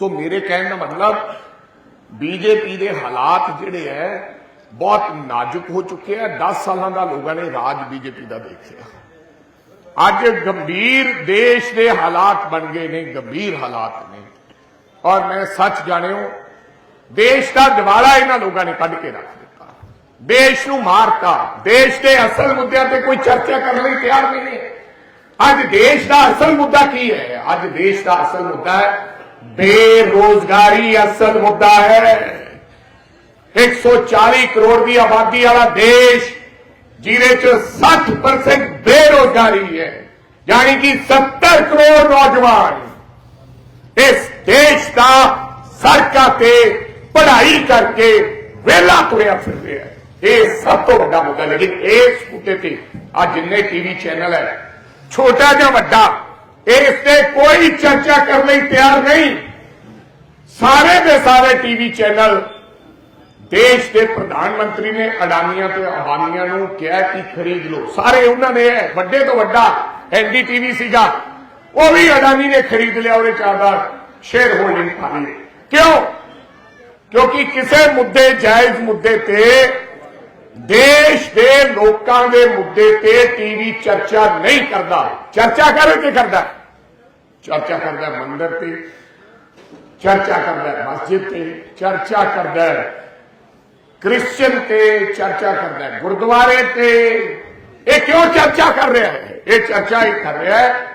ਸੋ ਮੇਰੇ ਕਹਿਣ ਦਾ ਮਤਲਬ ਬੀਜੇਪੀ ਦੇ ਹਾਲਾਤ ਜਿਹੜੇ ਐ ਬਹੁਤ ਨਾਜ਼ੁਕ ਹੋ ਚੁੱਕੇ ਆ 10 ਸਾਲਾਂ ਦਾ ਲੋਕਾਂ ਨੇ ਰਾਜ ਬੀਜੇਪੀ ਦਾ ਦੇਖਿਆ ਅੱਜ ਗੰਭੀਰ ਦੇਸ਼ ਦੇ ਹਾਲਾਤ ਬਣ ਗਏ ਨੇ ਗੰਭੀਰ ਹਾਲਾਤ ਨੇ ਔਰ ਮੈਂ ਸੱਚ ਜਾਣਿਓ ਦੇਸ਼ ਦਾ ਦਿਵਾਲਾ ਇਹਨਾਂ ਲੋਕਾਂ ਨੇ ਕੱਢ ਕੇ ਰੱਖ ਦਿੱਤਾ ਦੇਸ਼ ਨੂੰ ਮਾਰਤਾ ਦੇਸ਼ ਦੇ ਅਸਲ ਮੁੱਦਿਆਂ ਤੇ ਕੋਈ ਚਰਚਾ ਕਰਨ ਲਈ ਤਿਆਰ ਨਹੀਂ ਨੇ ਅੱਜ ਦੇਸ਼ ਦਾ ਅਸਲ ਮੁੱਦਾ ਕੀ ਹੈ ਅੱਜ ਦੇਸ਼ ਦਾ ਅਸਲ ਮੁੱਦਾ ਹੈ ਬੇਰੋਜ਼ਗਾਰੀ ਅਸਲ ਮੁੱਦਾ ਹੈ। 140 ਕਰੋੜ ਦੀ ਆਬਾਦੀ ਵਾਲਾ ਦੇਸ਼, ਜਿਹਦੇ ਚ 60% ਬੇਰੋਜ਼ਗਾਰੀ ਹੈ। ਯਾਨੀ ਕਿ 70 ਕਰੋੜ ਨੌਜਵਾਨ ਇਸ ਦੇਸ਼ ਦਾ ਸੜਕਾਂ ਤੇ ਪੜ੍ਹਾਈ ਕਰਕੇ ਵਿਹਲਾ ਤੁਰਿਆ ਫਿਰ ਰਿਹਾ ਇਹ ਸਭ ਤੋਂ ਵੱਡਾ ਮੁੱਦਾ, ਲੇਕਿਨ ਇਸ ਮੁੱਦੇ ਤੇ ਆ ਜਿੰਨੇ ਟੀਵੀ ਚੈਨਲ ਹੈ, ਛੋਟਾ ਜਾਂ ਵੱਡਾ ਇਸ ਤੇ ਕੋਈ ਚਰਚਾ ਕਰਨ ਲਈ ਤਿਆਰ ਨਹੀਂ। ਸਾਰੇ ਦੇ ਸਾਰੇ ਟੀਵੀ ਚੈਨਲ ਦੇਸ਼ ਦੇ ਪ੍ਰਧਾਨ ਮੰਤਰੀ ਨੇ ਅਡਾਨੀਆਂ ਤੇ ਅਬਾਨੀਆਂ ਨੂੰ ਕਿਹਾ ਕਿ ਖਰੀਦ ਲਓ। ਸਾਰੇ ਉਹਨਾਂ ਨੇ ਵੱਡੇ ਤੋਂ ਵੱਡਾ ਐਨਡੀਟੀਵੀ ਸੀਗਾ। ਉਹ ਵੀ ਅਡਾਨੀ ਨੇ ਖਰੀਦ ਲਿਆ, ਉਹਦੇ ਚਾਹਦਾ ਸ਼ੇਅਰ ਹੋਲਡਿੰਗ ਪਾ ਲਈ ਕਿਉਂ? ਕਿਉਂਕਿ ਕਿਸੇ ਮੁੱਦੇ, ਜਾਇਜ਼ ਮੁੱਦੇ ਤੇ ਦੇਸ਼ ਦੇ ਲੋਕਾਂ ਦੇ ਮੁੱਦੇ ਤੇ ਟੀਵੀ ਚਰਚਾ ਨਹੀਂ ਕਰਦਾ। ਚਰਚਾ ਕਰੇ ਤੇ ਕਰਦਾ? ਚਰਚਾ ਕਰਦਾ ਮੰਦਰ ਤੇ, ਚਰਚਾ ਕਰਦਾ ਮਸਜਿਦ ਤੇ, ਚਰਚਾ ਕਰਦਾ ਹੈ ਕ੍ਰਿਸਚੀਅਨ ਤੇ, ਚਰਚਾ ਕਰਦਾ ਗੁਰਦੁਆਰੇ ਤੇ। ਇਹ ਕਿਉਂ ਚਰਚਾ ਕਰ ਰਿਹਾ ਹੈ? ਇਹ ਚਰਚਾ ਇਹ ਕਰ ਰਿਹਾ ਹੈ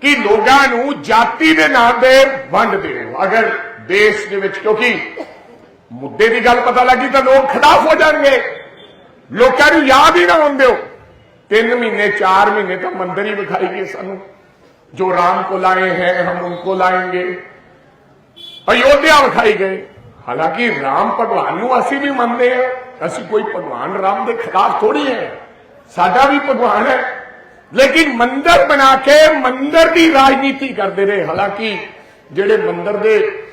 ਕਿ ਲੋਕਾਂ ਨੂੰ ਜਾਤੀ ਦੇ ਨਾਮ ਤੇ ਵੰਡ ਦਿਓ। ਅਗਰ ਦੇਸ਼ ਦੇ ਵਿੱਚ, ਕਿਉਂਕਿ ਮੁੱਦੇ ਦੀ ਗੱਲ ਪਤਾ ਲੱਗੀ ਤਾਂ ਲੋਕ ਖਿਲਾਫ ਹੋ ਜਾਣਗੇ। ਲੋਕਾਂ ਨੂੰ ਯਾਦ ਹੀ ਨਾ ਹੁੰਦੇ ਹੋ ਤਿੰਨ ਮਹੀਨੇ, ਚਾਰ ਮਹੀਨੇ ਤਾਂ ਮੰਦਰ ਹੀ ਵਿਖਾਈ ਗਏ ਸਾਨੂੰ। ਜੋ ਰਾਮ ਕੋ ਲਾਏ ਹੈ, ਹਮ ਉਨਕੋ ਲਾਏਂਗੇ। ਅਯੋਧਿਆ ਵਿਖਾਈ ਗਏ। ਹਾਲਾਂਕਿ ਰਾਮ ਭਗਵਾਨ ਨੂੰ ਅਸੀਂ ਵੀ ਮੰਨਦੇ ਆ ਅਸੀਂ ਕੋਈ ਭਗਵਾਨ ਰਾਮ ਦੇ ਖਿਲਾਫ ਥੋੜੀ ਹੈ। ਸਾਡਾ ਵੀ ਭਗਵਾਨ ਹੈ। ਲੇਕਿਨ ਮੰਦਰ ਬਣਾ ਕੇ ਮੰਦਰ ਦੀ ਰਾਜਨੀਤੀ ਕਰਦੇ ਰਹੇ। ਹਾਲਾਂਕਿ ਜਿਹੜੇ ਮੰਦਰ ਦੇ,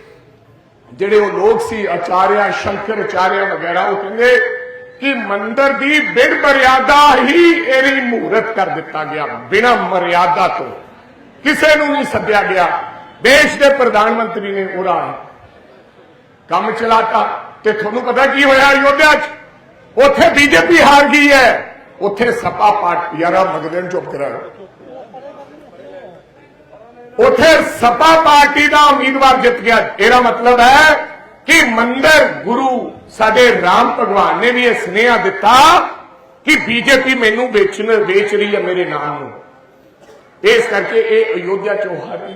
ਜਿਹੜੇ ਉਹ ਲੋਕ ਸੀ, ਆਚਾਰਿਆ, ਸ਼ੰਕਰ ਆਚਾਰਿਆ ਵਗੈਰਾ, ਉਹ ਕਹਿੰਦੇ ਕਿ ਮੰਦਰ ਦੀ ਬਿਨ ਮਰਿਆਦਾ ਹੀ ਇਹਦੀ ਮੂਰਤ ਕਰ ਦਿੱਤਾ ਗਿਆ, ਬਿਨਾਂ ਮਰਿਆਦਾ ਤੋਂ। ਕਿਸੇ ਨੂੰ ਨਹੀਂ ਸੱਦਿਆ ਗਿਆ। ਦੇਸ਼ ਦੇ ਪ੍ਰਧਾਨ ਮੰਤਰੀ ਨੇ ਉਹਦਾ ਕੰਮ ਚਲਾਤਾ ਤੇ ਤੁਹਾਨੂੰ ਪਤਾ ਕੀ ਹੋਇਆ ਅਯੋਧਿਆ 'ਚ? ਉੱਥੇ ਬੀਜੇਪੀ ਹਾਰ ਗਈ ਹੈ। ਉੱਥੇ ਸਪਾ ਪਾਰਟੀ, ਯਾਰਾ ਮਗਦਨ ਚੁੱਪ ਕਰਾ ਉੱਥੇ ਸਪਾ ਪਾਰਟੀ ਦਾ ਉਮੀਦਵਾਰ ਜਿੱਤ ਗਿਆ। ਇਹਦਾ ਮਤਲਬ ਹੈ ਕਿ ਮੰਦਰ ਗੁਰੂ ਸਾਡੇ ਰਾਮ ਭਗਵਾਨ ਨੇ ਵੀ ਇਹ ਸੁਨੇਹਾ ਦਿੱਤਾ ਕਿ ਬੀਜੇਪੀ ਮੈਨੂੰ ਵੇਚਣ, ਵੇਚ ਰਹੀ ਹੈ ਮੇਰੇ ਨਾਮ ਨੂੰ। ਇਸ ਕਰਕੇ ਇਹ ਅਯੋਧਿਆ ਚੋਂ ਹਾਰੀ